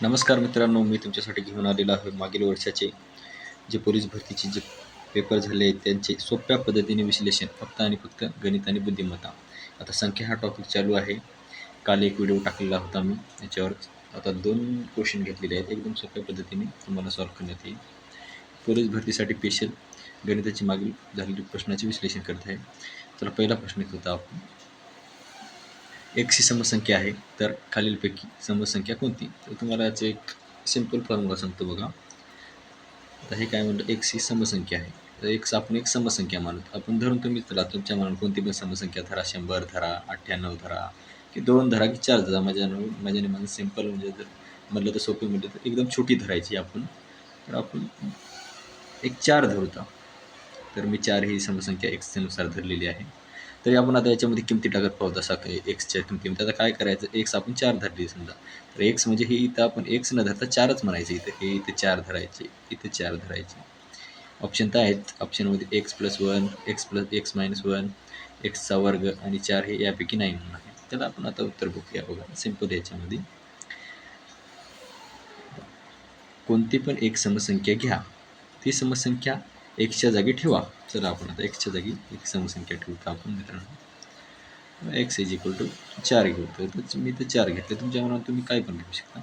नमस्कार मित्रांनो मी तुमच्यासाठी घेऊन आलेलो आहे मागील वर्षाचे जे पोलीस भरतीचे जे पेपर झाले आहेत त्यांचे सोप्या पद्धतीने विश्लेषण फक्त आणि फक्त गणित आणि बुद्धिमत्ता. आता संख्या हा टॉपिक चालू आहे. काल एक व्हिडिओ टाकलेला होता मी याच्यावर आता दोन क्वेश्चन घेतलेले आहेत. एकदम सोप्या पद्धतीने तुम्हाला सॉल्व करण्यात येईल. पोलीस भरतीसाठी पेशल गणिताची मागील झालेली प्रश्नाचे विश्लेषण करत आहे. चला पहिला प्रश्न येत होता आपण. एक्स ही समसंख्या आहे तर खालीलपैकी समसंख्या कोणती? तर तुम्हाला याचं एक सिंपल फॉर्म्युला सांगतो बघा. आता हे काय म्हणतो? एक्स ही समसंख्या आहे. तर एक्स आपण एक समसंख्या मानत आपण धरून तुम्ही चला तुमच्या मनात कोणती पण समसंख्या धरा शंभर धरा अठ्ठ्याण्णव धरा की दोन धरा की चार धरा. माझ्या माझ्याने माझं सिंपल म्हणजे जर म्हटलं तर सोपे म्हटलं तर एकदम छोटी धरायची आपण. तर आपण एक चार धरूता तर. मी चार ही समसंख्या एक्सनुसार धरलेली आहे. तरी आपण आता याच्यामध्ये किमती टाकत पाहू जसा काही एक्सच्या किमतीमध्ये आता काय करायचं? एक्स आपण चार धरली समजा. तर एक्स म्हणजे हे इथं आपण एक्स न धरता चारच म्हणायचे. इथं हे इथं चार धरायचे. इथं चार धरायचे. ऑप्शन तर आहेत. ऑप्शनमध्ये X plus one X plus X minus one एक्सचा वर्ग आणि चार हे यापैकी नाही म्हणून आहे. त्याला आपण आता उत्तर बघूया बघा. सिंपल याच्यामध्ये. कोणती पण एक समसंख्या घ्या. ती समसंख्या एक्सच्या जागी ठेवा. चला आपण आता एक्सच्या जागी एक समसंख्या ठेवू का आपण मित्रांनो. एक्स इज इक्वल टू चार घेऊ. तर मी तर चार घेतले. तुमच्या मनात तुम्ही काय पण घेऊ शकता.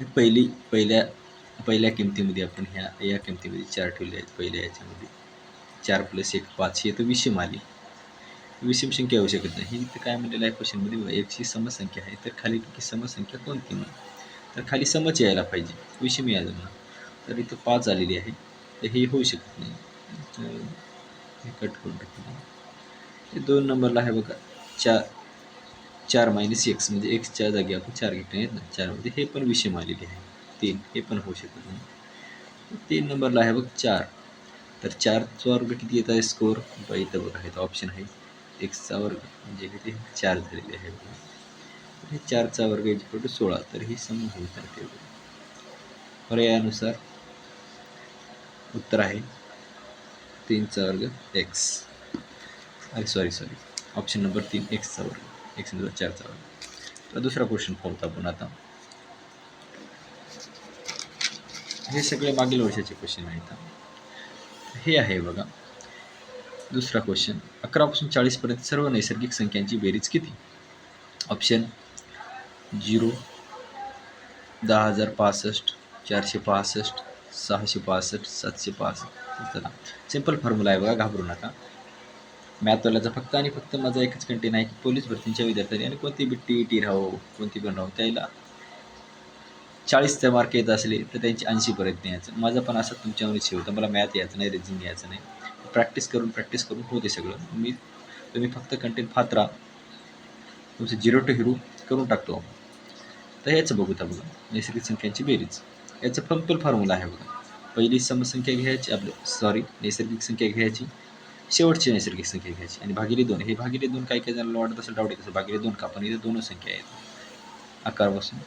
हे पहिली पहिल्या पहिल्या किमतीमध्ये आपण ह्या या किमतीमध्ये चार ठेवले आहेत. पहिल्या याच्यामध्ये. चार प्लस एक पाच. ही तर विषम आली. विषम संख्या होऊ शकत नाही. ही इथं काय म्हणलेलं आहे? क्वेश्चनमध्ये एकशे समसंख्या आहे. तर खाली समसंख्या कोणती म्हणून तर खाली समच यायला पाहिजे. विषम यायला म्हणा तर इथं पाच आलेली आहे. तर हे होऊ शकत नाही. तर हे कट करून टाकू. हे दोन नंबरला आहे बघा. चार चार मायनस एक्स म्हणजे एक्सच्या जागी आपण चार घेतले आहेत ना. चारमध्ये हे पण विषम आलेले आहे. तीन हे पण होऊ शकत नाही. तीन नंबरला आहे बघ चार. तर चारचा वर्ग किती येत आहे? स्कोअर बघा इथं बघा इथं ऑप्शन आहे. एक्सचा वर्ग म्हणजे किती? चार झालेले आहे बघा. हे चारचा वर्ग इक्वल टू सोळा. तर ही सम होत आहे पर्यायानुसार उत्तर आहे. तीनचा वर्ग एक्स अरे सॉरी सॉरी ऑप्शन नंबर तीन एक्सचा वर्ग. एक्स नंबर चारचा वर्ग. तर दुसरा क्वेश्चन पाहतो आपण आता. हे सगळे मागील वर्षाचे क्वेश्चन आहेत हे. आहे बघा. दुसरा क्वेश्चन अकरापासून चाळीसपर्यंत सर्व नैसर्गिक संख्यांची बेरीज किती? ऑप्शन झिरो दहा हजार पासष्ट चारशे पासष्ट सहाशे पासष्ट सातशे पासष्ट चला सिंपल फॉर्म्युला आहे बघा घाबरू नका. मॅथवाल्याचा फक्त आणि फक्त माझा एकच कंटेन आहे की पोलीस भरतीच्या विद्यार्थ्यांनी आणि कोणती बी टी ई टी राहो कोणती पण राहो त्याला चाळीस ते मार्क येत असले तर त्यांची ऐंशी पर्यंत यायचं माझं पण असं तुमच्यावर होतं मला मॅथ यायचं नाही रिझनिंग यायचं नाही. प्रॅक्टिस करून प्रॅक्टिस करून होते सगळं. मी तुम्ही फक्त कंटेंट फात राहा तुमचं झिरो टू हिरो करून टाकतो तर ह्याचं बघू त्या बघा. नैसर्गिक संख्यांची बेरीज. याचं फक्त फॉर्म्युला आहे बघा. पहिली समसंख्या घ्यायची आपलं सॉरी नैसर्गिक संख्या घ्यायची शेवटची नैसर्गिक संख्या घ्यायची आणि भागिले दोन. हे भागिले दोन काय काय जणांना वाटत असेल डाऊट येत असेल भागिले दोन का पण इथे दोनच संख्या आहेत. अकरापासून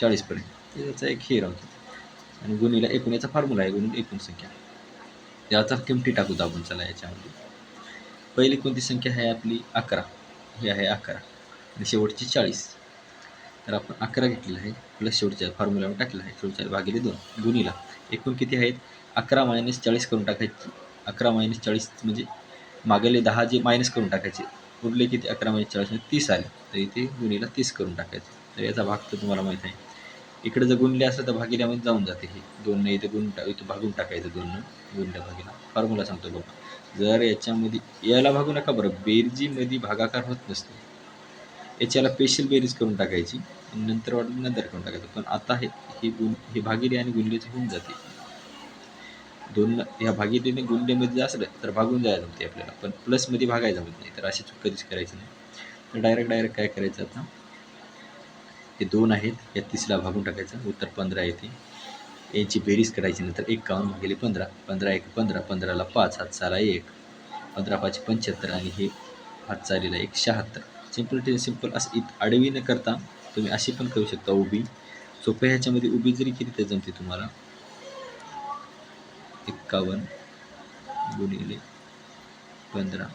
चाळीसपर्यंत याचा एक हे राहतो आणि गुणीला एकूण याचा फॉर्म्युला आहे गुणून एकूण संख्या. याचा किमती टाकू आपण चला याच्यामध्ये. पहिली कोणती संख्या आहे आपली? अकरा. ही आहे अकरा. आणि शेवटची चाळीस. तर आपण अकरा घेतलेला आहे प्लस शेवटच्या फॉर्म्युलावर टाकलेला आहे शेवटच्या भागिले दोन. गुणीला एकूण किती आहेत? अकरा मायनस चाळीस करून टाकायची. अकरा मायनस चाळीस म्हणजे मागेले दहा जे मायनस करून टाकायचे. उरले किती? अकरा मायनस चाळीस म्हणजे तीस आले. तर इथे गुणीला तीस करून टाकायचे. तर याचा भाग तर तुम्हाला माहीत आहे. इकडे जर गुणले असलं तर भागिल्यामध्ये जाऊन जाते हे. दोननं इथे गुण टा इथं भागून टाकायचं दोननं गुणल्या भागीला. फॉर्म्युला सांगतो बघा. जर याच्यामध्ये याला भागू नका बरं. बेरजीमध्ये भागाकार होत नसतो. याच्याला स्पेशल बेरीज करून टाकायची. नंतर वाटलं नंतर करून टाकायचं पण आता हे ही गुण हे भागिले आणि गुणलेचं होऊन जाते. दोन ह्या भागिलेने गुंडेमध्ये असलं तर भागून जायला जमते आपल्याला. पण प्लसमध्ये भागायला जमत नाही. तर अशी चूक कधीच करायची नाही. तर डायरेक्ट डायरेक्ट काय करायचं आता? हे दोन आहेत. या तिसला भागून टाकायचं. उत्तर पंधरा येते. यांची बेरीज करायची नंतर एकावन्न भागिले पंधरा. पंधरा एक पंधरा. पंधराला पाच हात चाला एक. पंधरा पाच पंच्याहत्तर आणि हे हात चालीला एक शहात्तर. सिंपल टे सिंपल असं इत आडवी न करता. तुम्ही अशी पण करू शकता उभी. सोप्या ह्याच्यामध्ये उभी जरी केली तर जमते तुम्हाला. एक्कावन्न गुणिले पंधरा.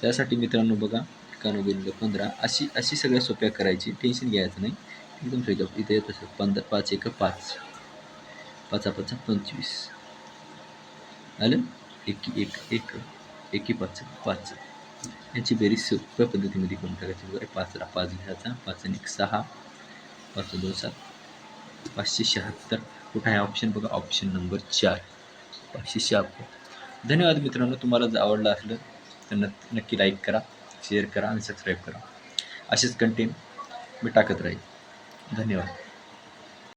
त्यासाठी मित्रांनो बघा एकावन्न गुणिले पंधरा. अशी अशी सगळ्या सोप्या करायची. टेन्शन घ्यायचं नाही. एकदम सोयीचं इथे येत असं. पंधरा पाच एक पाच पाचा पाचा पंचवीस. आलं? एकी एक एक एकी पाच पाच. याची बेरीज सोप्या पद्धतीमध्ये करून टाकायची. वगैरे पाचला पाच घ्यायचा पाच आणि एक सहा. पाच दोन सात. पाचशे शहात्तर. कुठं आहे ऑप्शन बघा ऑप्शन नंबर चार. पाचशे शहात्तर. धन्यवाद मित्रांनो. तुम्हाला जर आवडलं असलं तर नक्की नक्की लाईक करा शेअर करा आणि सबस्क्राईब करा. असेच कंटेंट मी टाकत राहील. धन्यवाद.